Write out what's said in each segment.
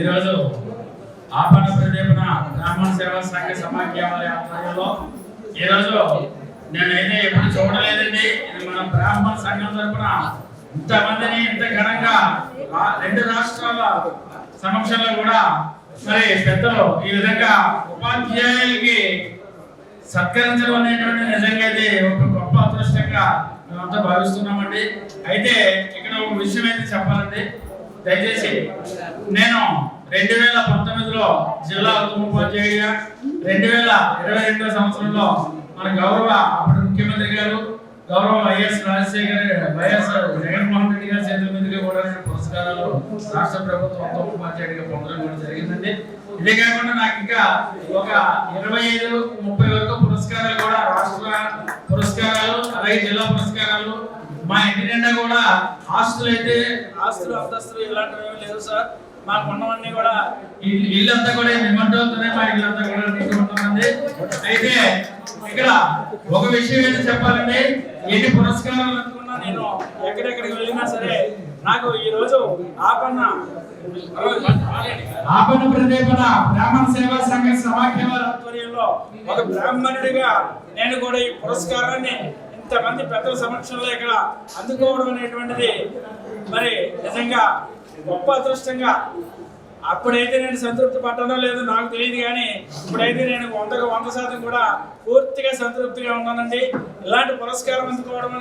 ఈరోజు ఆపణ ప్రదీపన బ్రాహ్మణ సేవా సంఘ సమాఖ్యాల ఆధ్వర్యంలో ఈరోజు నేనైతే ఎప్పుడు చూడలేదండి. ఇది మన బ్రాహ్మణ సంఘం తరపున ఇంతమందిని ఇంత ఘనంగా రెండు రాష్ట్రాల సమక్షంలో కూడా మరి పెద్దలు ఈ విధంగా ఉపాధ్యాయులకి సత్కరించడం అనేటువంటి నిజంగా అయితే ఒక గొప్ప అదృష్టంగా మేమంతా భావిస్తున్నామండి. అయితే ఇక్కడ ఒక విషయం అయితే చెప్పాలండి. దయచేసి నేను రెండు వేల పంతొమ్మిదిలో జిల్లా ఉత్తమ రెండు వేల ఇరవై రెండో సంవత్సరంలో మన గౌరవ అప్పటి ముఖ్యమంత్రి గారు గౌరవ వైఎస్ రాజశేఖర్ వైఎస్ జగన్మోహన్ రెడ్డి గారి చేతుల మీదుగా కూడా నేను పురస్కారాలు రాష్ట్ర ప్రభుత్వం ఉత్తమ పొందడం కూడా జరిగిందండి. ఇదే కాకుండా నాకు ఇంకా ఒక ఇరవై ఐదు ముప్పై వరకు పురస్కారాలు కూడా రాష్ట్ర పురస్కారాలు అలాగే జిల్లా మా ఇంటి నిండా కూడా ఆస్తులు అయితే ఆస్తులు అంతస్తులు ఇలాంటివి ఏమి లేవు సార్. మాకు ఉన్నవన్నీ కూడా ఇల్లంతా కూడా నిమ్మటోతోనే మా ఇల్లంతా కూడా నిండి అయితే ఇక్కడ ఒక విషయం ఏంటి చెప్పాలంటే ఎన్ని పురస్కారాలు అనుకున్నా నేను ఎక్కడెక్కడికి వెళ్ళినా సరే నాకు ఈ రోజు ఆపన్న ఆపణ ప్రదీపన బ్రాహ్మణ సేవా సంఘ సమాఖ్య ఆధ్వర్యంలో ఒక బ్రాహ్మణుడిగా నేను కూడా ఈ పురస్కారాన్ని ఇంతమంది పెద్దల సమక్షంలో ఇక్కడ అందుకోవడం అనేటువంటిది మరి నిజంగా గొప్ప అదృష్టంగా అప్పుడైతే నేను సంతృప్తి పడ్డానో లేదో నాకు తెలియదు కానీ ఇప్పుడైతే నేను వందకు వంద శాతం కూడా పూర్తిగా సంతృప్తిగా ఉన్నానండి. ఇలాంటి పురస్కారం అందుకోవడం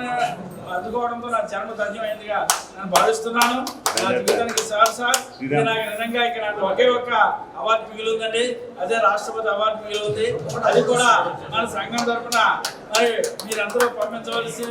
అందుకోవడంతో నా జన్మ ధన్యమైందిగా నేను భావిస్తున్నాను. నా జీవితానికి సార్ సార్ నాకు నిజంగా ఇక్కడ నాకు ఒకే ఒక్క అవార్డు మిగిలిందండి. అదే రాష్ట్రపతి అవార్డు మిగిలింది. అది కూడా మన సంఘం తరఫున మరి మీరందరూ పంపించవలసి